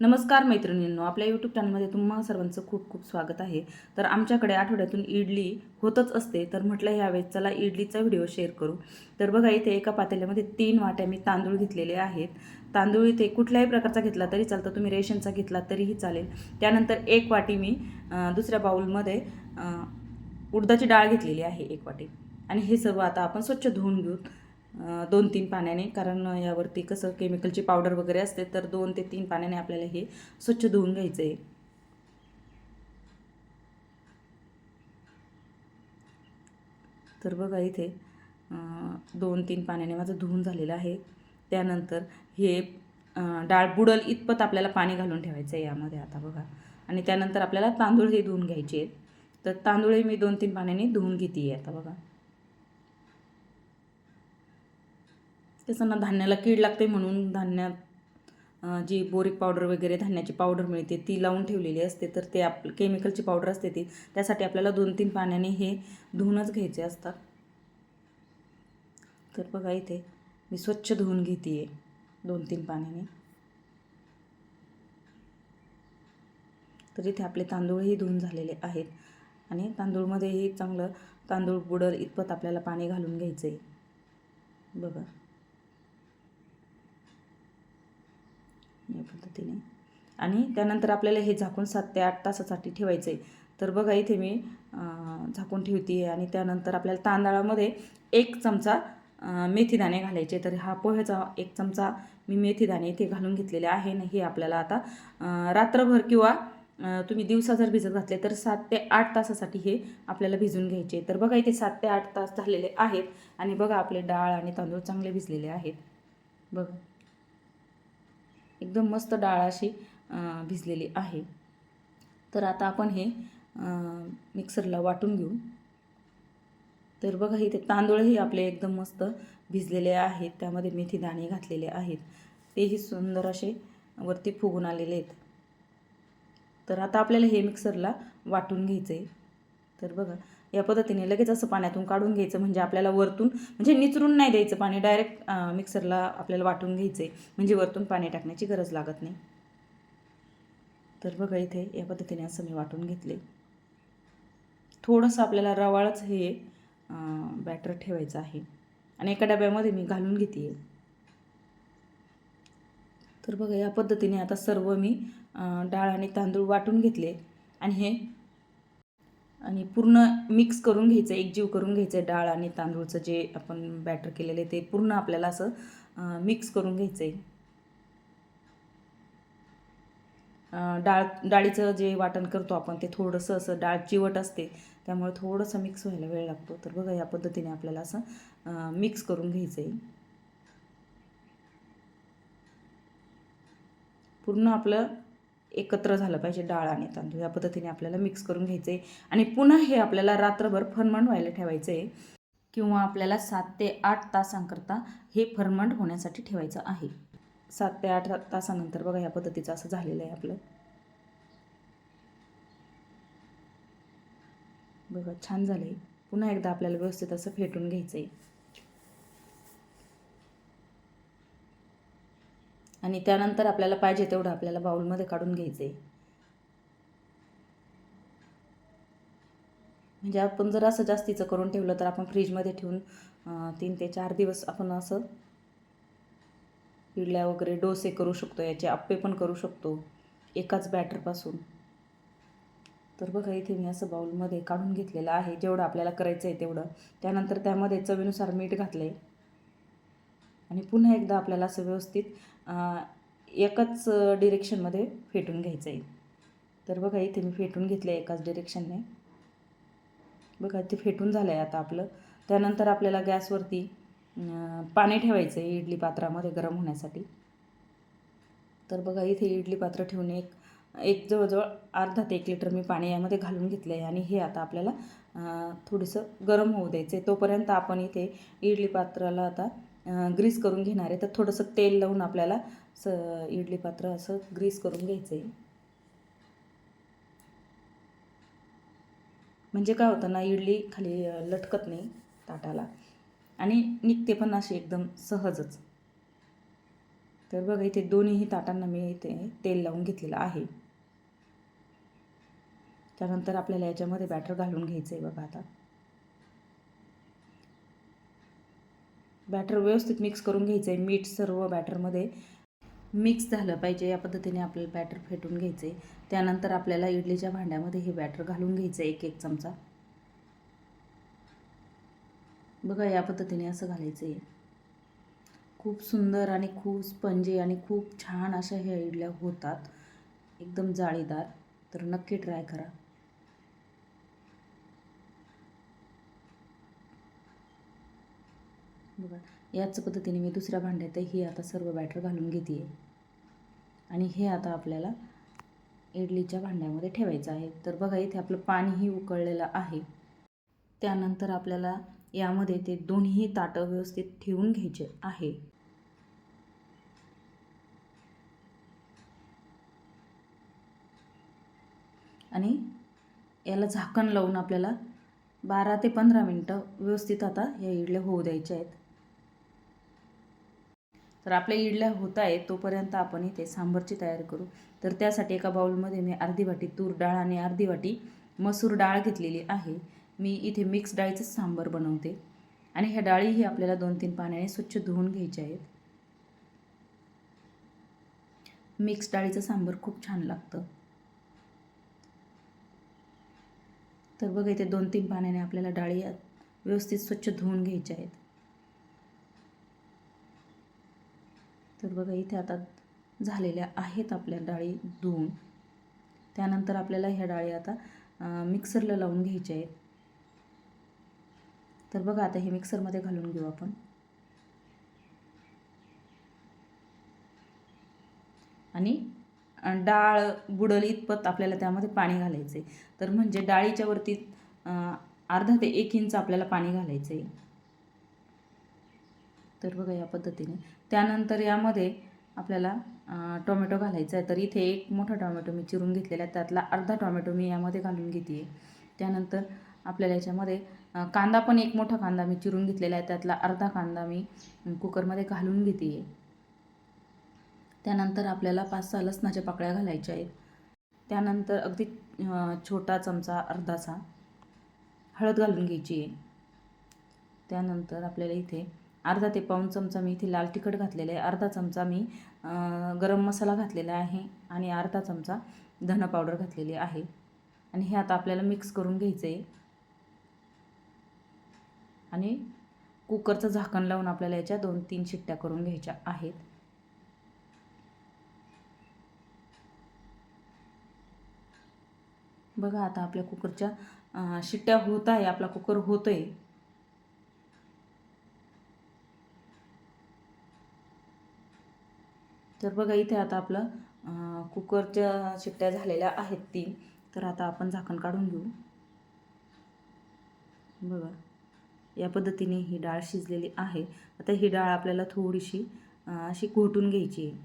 नमस्कार मैत्रिणींनो आपल्या यूट्यूब चॅनलमध्ये तुम्हा सर्वांचं खूप खूप स्वागत आहे. तर आमच्याकडे आठवड्यातून इडली होतच असते तर म्हटलं ह्यावेळेस चला इडलीचा व्हिडिओ शेअर करू. तर बघा इथे एका पातेल्यामध्ये तीन वाट्या मी तांदूळ घेतलेले आहेत. तांदूळ इथे कुठल्याही प्रकारचा घेतला तरी चालतं तुम्ही रेशनचा घेतला तरीही चालेल. त्यानंतर एक वाटी मी दुसऱ्या बाउलमध्ये उडदाची डाळ घेतलेली आहे एक वाटी. आणि हे सर्व आता आपण स्वच्छ धुवून घेऊ. दोन तीन पाण्याने कारण यावरती कसं केमिकलची पावडर वगैरे असते तर दोन ते तीन पाण्याने आपल्याला हे स्वच्छ धुवून घ्यायचं आहे तर बघा इथे दोन तीन पाण्याने माझं धुवून झालेलं आहे. त्यानंतर हे डाळ बुडल इतपत आपल्याला पाणी घालून ठेवायचं आहे यामध्ये आता बघा. आणि त्यानंतर आपल्याला तांदूळ हे धुवून घ्यायचे आहेत. तर तांदूळही मी दोन तीन पाण्याने धुवून घेते आता बघा. त्याचं ना धान्याला कीड लागते म्हणून धान्यात जी बोरिक पावडर वगैरे धान्याची पावडर मिळते ती लावून ठेवलेली असते. तर ते आप केमिकलची पावडर असते ती. त्यासाठी आपल्याला दोन तीन पाण्याने हे धुवूनच घ्यायचे असतात. तर बघा इथे मी स्वच्छ धुवून घेते दोन तीन पाण्याने. तर इथे आपले तांदूळही धुवून झालेले आहेत. आणि तांदूळमध्येही चांगलं तांदूळ बुडल इतपत आपल्याला पाणी घालून घ्यायचं आहे बघा. या पद्धतीने. आणि त्यानंतर आपल्याला हे झाकून सात ते आठ तासासाठी ठेवायचं आहे तर बघा इथे मी झाकून ठेवते आहे आणि त्यानंतर आपल्याला तांदळामध्ये एक चमचा मेथीदाणे घालायचे. तर हा पोह्याचा एक चमचा मी मेथीदाणे इथे घालून घेतलेले आहे ना हे आपल्याला आता रात्रभर किंवा तुम्ही दिवसा जर भिजत घातले तर सात ते आठ तासासाठी हे आपल्याला भिजून घ्यायचे. तर बघा इथे सात ते आठ तास झालेले आहेत आणि बघा आपले डाळ आणि तांदूळ चांगले भिजलेले आहेत. बघा. एकदम मस्त डाळ अशी भिजलेली आहे. तर आता आपण हे मिक्सरला वाटून घेऊ. तर बघा इथे तांदूळही आपले एकदम मस्त भिजलेले आहेत. त्यामध्ये मेथी दाणे घातलेले आहेत. तेही सुंदर असे वरती फुगून आलेले आहेत. तर आता आपल्याला हे मिक्सरला वाटून घ्यायचं आहे तर बघा या पद्धतीने लगेच असं पाण्यातून काढून घ्यायचं म्हणजे आपल्याला वरतून म्हणजे निचरून नाही द्यायचं पाणी डायरेक्ट मिक्सरला आपल्याला वाटून घ्यायचं आहे म्हणजे वरतून पाणी टाकण्याची गरज लागत नाही. तर बघा इथे या पद्धतीने असं मी वाटून घेतले. थोडंसं आपल्याला रवाळच हे बॅटर ठेवायचं आहे. आणि एका डब्यामध्ये मी घालून घेते तर बघा या पद्धतीने आता सर्व मी डाळ आणि तांदूळ वाटून घेतले. आणि हे आणि पूर्ण मिक्स करून घ्यायचं एकजीव करून घ्यायचं डाळ आणि तांदूळचं जे आपण बॅटर केलेलं आहे ते पूर्ण आपल्याला असं मिक्स करून घ्यायचं आहे डाळ डाळीचं जे वाटण करतो आपण ते थोडंसं असं डाळ चिवट असते त्यामुळे थोडंसं मिक्स व्हायला वेळ लागतो. तर बघा या पद्धतीने आपल्याला असं मिक्स करून घ्यायचं आहे पूर्ण आपलं एकत्र झालं पाहिजे डाळ आणि तांदूळ. या पद्धतीने आपल्याला मिक्स करून घ्यायचं. आहे आणि पुन्हा हे आपल्याला रात्रभर फर्मंट व्हायला ठेवायचं. आहे किंवा आपल्याला सात ते आठ तासांकरता हे फरमंड होण्यासाठी ठेवायचं आहे. सात ते आठ तासानंतर बघा ह्या पद्धतीचं असं झालेलं आहे आपलं. बघा छान झालं आहे पुन्हा एकदा आपल्याला व्यवस्थित असं फेटून घ्यायचं आहे आणि त्यानंतर आपल्याला पाहिजे तेवढं आपल्याला बाउलमध्ये काढून घ्यायचं आहे म्हणजे आपण जर असं जास्तीचं करून ठेवलं तर आपण फ्रीजमध्ये ठेवून तीन ते चार दिवस आपण असं इडल्या वगैरे डोसे करू शकतो याचे आप्पे पण करू शकतो एकाच बॅटरपासून. तर बघा इथे मी असं बाउलमध्ये काढून घेतलेलं आहे जेवढं आपल्याला करायचं आहे तेवढं. त्यानंतर त्यामध्ये चवीनुसार मीठ घातलं आहे आणि पुन्हा एकदा आपल्याला असं व्यवस्थित एकाच डिरेक्शनमध्ये फेटून घ्यायचं आहे तर बघा इथे मी फेटून घेतलं आहे एकाच डिरेक्शनने बघा ते फेटून झालं आहे आता आपलं. त्यानंतर आपल्याला गॅसवरती पाणी ठेवायचं आहे इडली पात्रामध्ये गरम होण्यासाठी. तर बघा इथे इडली पात्र ठेवून एक एक जवळजवळ अर्धा ते एक लिटर मी पाणी यामध्ये घालून घेतलं आहे आणि हे आता आपल्याला थोडंसं गरम होऊ द्यायचं आहे तोपर्यंत आपण इथे इडली पात्राला आता ग्रीस करून घेणार आहे. तर थोडंसं तेल लावून आपल्याला स इडली पात्र असं ग्रीस करून घ्यायचं आहे. म्हणजे काय होतं ना इडली खाली लटकत नाही ताटाला. आणि निघते पण अशी एकदम सहजच. तर बघा इथे दोन्हीही ताटांना मी इथे तेल लावून घेतलेलं आहे. त्यानंतर आपल्याला याच्यामध्ये बॅटर घालून घ्यायचं आहे बघा आता. बॅटर व्यवस्थित मिक्स करून घ्यायचं आहे मीठ सर्व बॅटरमध्ये. मिक्स झालं पाहिजे या पद्धतीने आपल्याला बॅटर फेटून घ्यायचं आहे त्यानंतर आपल्याला इडलीच्या भांड्यामध्ये हे बॅटर घालून घ्यायचं आहे एक एक चमचा. बघा या पद्धतीने असं घालायचं आहे खूप सुंदर आणि खूप स्पंजी आणि खूप छान अशा ह्या इडल्या होतात. एकदम जाळीदार. तर नक्की ट्राय करा. बघा याच पद्धतीने मी दुसऱ्या भांड्यातही आता सर्व बॅटर घालून घेते आणि हे आता आपल्याला इडलीच्या भांड्यामध्ये ठेवायचं आहे. तर बघा इथे आपलं पाणीही उकळलेलं आहे. त्यानंतर आपल्याला यामध्ये ते दोन्ही ताटं व्यवस्थित ठेवून घ्यायचे आहे. आणि याला झाकण लावून आपल्याला बारा ते पंधरा मिनटं व्यवस्थित आता या इडल्या होऊ द्यायच्या आहेत. तर आपल्या इडल्या होत आहेत तोपर्यंत आपण इथे सांबरची तयारी करू. तर त्यासाठी एका बाउलमध्ये मी अर्धी वाटी तूर डाळ आणि अर्धी वाटी मसूर डाळ घेतलेली आहे. मी इथे मिक्स डाळीचंच सांबर बनवते. आणि ह्या डाळीही आपल्याला दोन तीन पाण्याने स्वच्छ धुवून घ्यायच्या आहेत. मिक्स डाळीचं सांबर खूप छान लागतं. तर बघा इथे दोन तीन पाण्याने आपल्याला डाळी व्यवस्थित स्वच्छ धुवून घ्यायच्या आहेत. तर बघा इथे आता झालेल्या आहेत आपल्या डाळी धुवून त्यानंतर आपल्याला ह्या डाळी आता मिक्सरला लावून घ्यायच्या आहेत. तर बघा आता हे मिक्सरमध्ये घालून घेऊ आपण. आणि डाळ बुडल इतपत आपल्याला त्यामध्ये पाणी घालायचं आहे तर म्हणजे डाळीच्या वरती अर्धा ते एक इंच आपल्याला पाणी घालायचं आहे तर बघा या पद्धतीने. त्यानंतर यामध्ये आपल्याला टोमॅटो घालायचा आहे. तर इथे एक मोठा टोमॅटो मी चिरून घेतलेला आहे. त्यातला अर्धा टोमॅटो मी यामध्ये घालून घेते आहे त्यानंतर आपल्याला याच्यामध्ये कांदा पण एक मोठा कांदा मी चिरून घेतलेला आहे. त्यातला अर्धा कांदा मी कुकरमध्ये घालून घेते आहे त्यानंतर आपल्याला पाच सहा लसणाच्या पाकळ्या घालायच्या आहेत. त्यानंतर अगदी छोटा चमचा अर्धाचा हळद घालून घ्यायची आहे. त्यानंतर आपल्याला इथे अर्धा ते पाऊण चमचा मी इथे लाल तिखट घातलेलं आहे. अर्धा चमचा मी गरम मसाला घातलेला आहे आणि अर्धा चमचा धन पावडर घातलेली आहे. आणि हे आता आपल्याला मिक्स करून घ्यायचं आहे आणि कुकरचं झाकण लावून आपल्याला याच्या दोन तीन शिट्ट्या करून घ्यायच्या आहेत. बघा आता आपल्या कुकरच्या शिट्ट्या होत आहे आपला कुकर होतो आहे तर बघा इथे आता आपलं कुकरच्या शिट्ट्या झालेल्या आहेत तीन. तर आता आपण झाकण काढून घेऊ. बघा या पद्धतीने ही डाळ शिजलेली आहे. आता ही डाळ आपल्याला थोडीशी अशी घोटून घ्यायची आहे.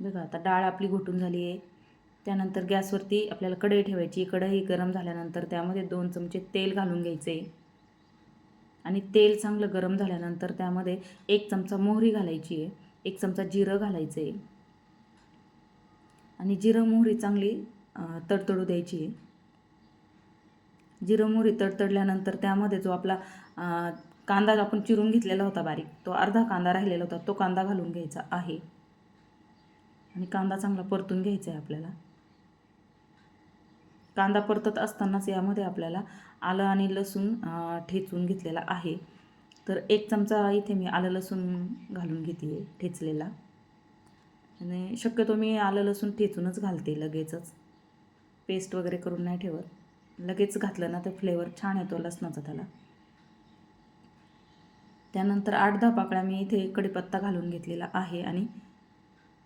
बघा आता डाळ आपली घोटून झाली आहे. त्यानंतर गॅसवरती आपल्याला कढई ठेवायची. कढई गरम झाल्यानंतर त्यामध्ये दोन चमचे तेल घालून घ्यायचे. आणि तेल चांगलं गरम झाल्यानंतर त्यामध्ये एक चमचा मोहरी घालायची. आहे एक चमचा जिरं घालायचं. आहे आणि जिरं मोहरी चांगली तडतडू द्यायची. आहे जिरं मोहरी तडतडल्यानंतर त्यामध्ये जो आपला कांदा आपण चिरून घेतलेला होता बारीक तो अर्धा कांदा राहिलेला होता तो कांदा घालून घ्यायचा आहे. आणि कांदा चांगला परतून घ्यायचा आहे आपल्याला. कांदा परतत असतानाच यामध्ये आपल्याला आलं आणि लसूण ठेचून घेतलेला आहे. तर एक चमचा इथे मी आलं लसूण घालून घेते ठेचलेला. आणि शक्यतो मी आलं लसूण ठेचूनच घालते लगेचच. पेस्ट वगैरे करून नाही ठेवत. लगेच घातलं ना तर फ्लेवर छान येतो लसणाचा त्याला. त्यानंतर आठ दहा पाकळ्या मी इथे कडीपत्ता घालून घेतलेला आहे आणि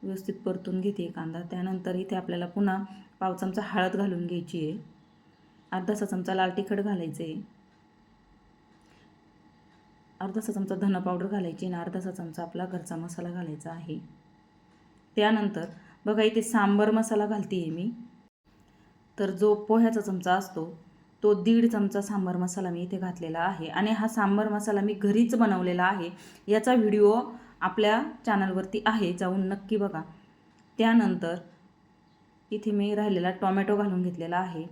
व्यवस्थित परतून घेते कांदा. त्यानंतर इथे आपल्याला पुन्हा पाव चमचा हळद घालून घ्यायची आहे. अर्धासा चमचा लाल तिखट घालायचं आहे अर्धासा चमचा धन पावडर घालायची आणि अर्धासा चमचा आपला घरचा मसाला घालायचा आहे. त्यानंतर बघा इथे सांबर मसाला घालते आहे मी. तर जो पोह्याचा चमचा असतो तो दीड चमचा सांबर मसाला मी इथे घातलेला आहे. आणि हा सांबर मसाला मी घरीच बनवलेला आहे. याचा व्हिडिओ आपल्या चॅनलवरती आहे जाऊन नक्की बघा. त्यानंतर इथे मी राहिलेला टॉमॅटो घालून घेतलेला आहे.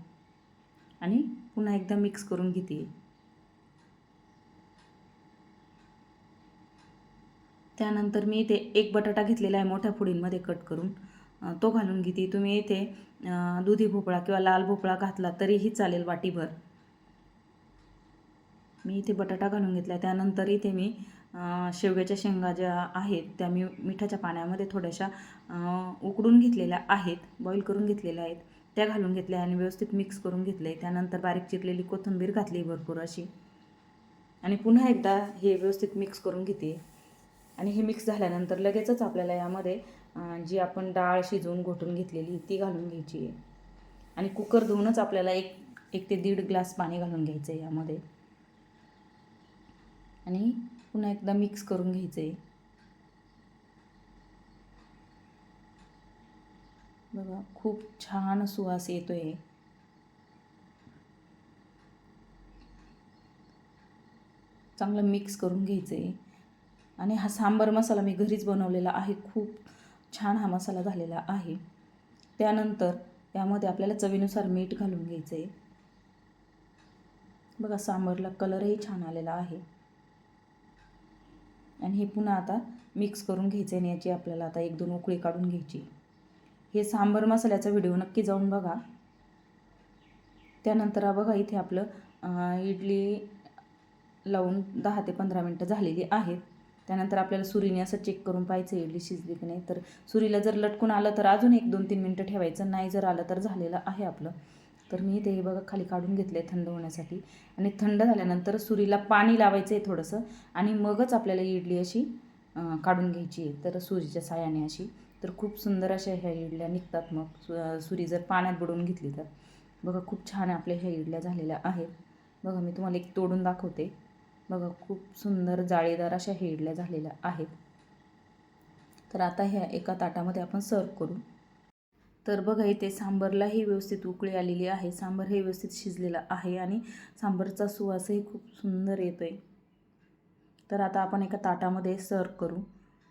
आणि पुन्हा एकदा मिक्स करून घेते. त्यानंतर मी इथे एक बटाटा घेतलेला आहे मोठ्या फुडींमध्ये कट करून. तो घालून घेते. तुम्ही इथे दुधी भोपळा किंवा लाल भोपळा घातला तरीही चालेल वाटीभर. मी इथे बटाटा घालून घेतला त्यानंतर इथे मी शेवग्याच्या शेंगा ज्या आहेत त्या मी मिठाच्या पाण्यामध्ये थोड्याशा उकडून घेतलेल्या आहेत बॉईल करून घेतलेल्या आहेत. त्या घालून घेतल्या आणि व्यवस्थित मिक्स करून घेतले. त्यानंतर बारीक चिरलेली कोथिंबीर घातली भरपूर अशी. आणि पुन्हा एकदा हे व्यवस्थित मिक्स करून घेते. आणि हे मिक्स झाल्यानंतर लगेचच आपल्याला यामध्ये जी आपण डाळ शिजवून घोटून घेतलेली ती घालून घ्यायची. आहे आणि कुकर धुवूनच आपल्याला एक एक ते दीड ग्लास पाणी घालून घ्यायचं आहे यामध्ये. आणि पुन्हा एकदा मिक्स करून घ्यायचं आहे बघा खूप छान सुवास येतोय. चांगलं मिक्स करून घ्यायचं आहे आणि हा सांबार मसाला मी घरीच बनवलेला आहे. खूप छान हा मसाला झालेला आहे. त्यानंतर यामध्ये आपल्याला चवीनुसार मीठ घालून घ्यायचं आहे बघा सांबारला कलरही छान आलेला आहे. आणि हे पुन्हा आता मिक्स करून घ्यायचं आहे आणि याची आपल्याला आता एक दोन उकळी काढून घ्यायची. हे सांबर मसाल्याचा व्हिडिओ नक्की जाऊन बघा. त्यानंतर बघा इथे आपलं इडली लावून दहा ते पंधरा मिनटं झालेली आहेत. त्यानंतर आपल्याला सुरीने असं चेक करून पाहायचं इडली शिजली की नाही. तर सुरीला जर लटकून आलं तर अजून एक दोन तीन मिनटं ठेवायचं नाही जर आलं तर झालेलं आहे आपलं. तर मी ते बघा खाली काढून घेतलं आहे थंड होण्यासाठी. आणि थंड झाल्यानंतर सुरीला पाणी लावायचं आहे थोडंसं आणि मगच आपल्याला इडली अशी काढून घ्यायची आहे. तर सुरीच्या सायाने अशी. तर खूप सुंदर अशा ह्या इडल्या निघतात मग. सु- सुरी जर पाण्यात बुडवून घेतली तर. बघा खूप छान आपल्या ह्या इडल्या झालेल्या आहेत. बघा मी तुम्हाला एक तोडून दाखवते. बघा खूप सुंदर जाळीदार अशा हे इडल्या झालेल्या आहेत. तर आता ह्या एका ताटामध्ये आपण सर्व करू. तर बघा इथे सांबरलाही व्यवस्थित उकळी आलेली आहे. सांबर हे व्यवस्थित शिजलेलं आहे आणि सांबरचा सुवासही खूप सुंदर येतो आहे तर आता आपण एका ताटामध्ये सर्व करू.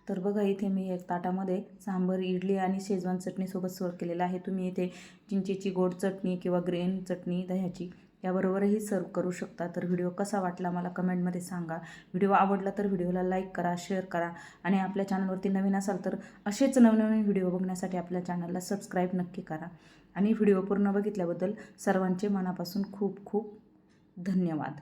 तर बघा इथे मी एक ताटामध्ये सांबर इडली आणि शेजवान चटणीसोबत सर्व केलेलं आहे. तुम्ही इथे चिंचेची गोड चटणी किंवा ग्रीन चटणी दह्याची याबरोबरही सर्व करू शकता. तर व्हिडिओ कसा वाटला मला कमेंटमध्ये सांगा. व्हिडिओ आवडला तर व्हिडिओला लाईक करा शेअर करा आणि आपल्या चॅनलवरती नवीन असाल तर असेच नवनवीन व्हिडिओ बघण्यासाठी आपल्या चॅनलला सबस्क्राईब नक्की करा. आणि व्हिडिओ पूर्ण बघितल्याबद्दल सर्वांचे मनापासून खूप खूप धन्यवाद.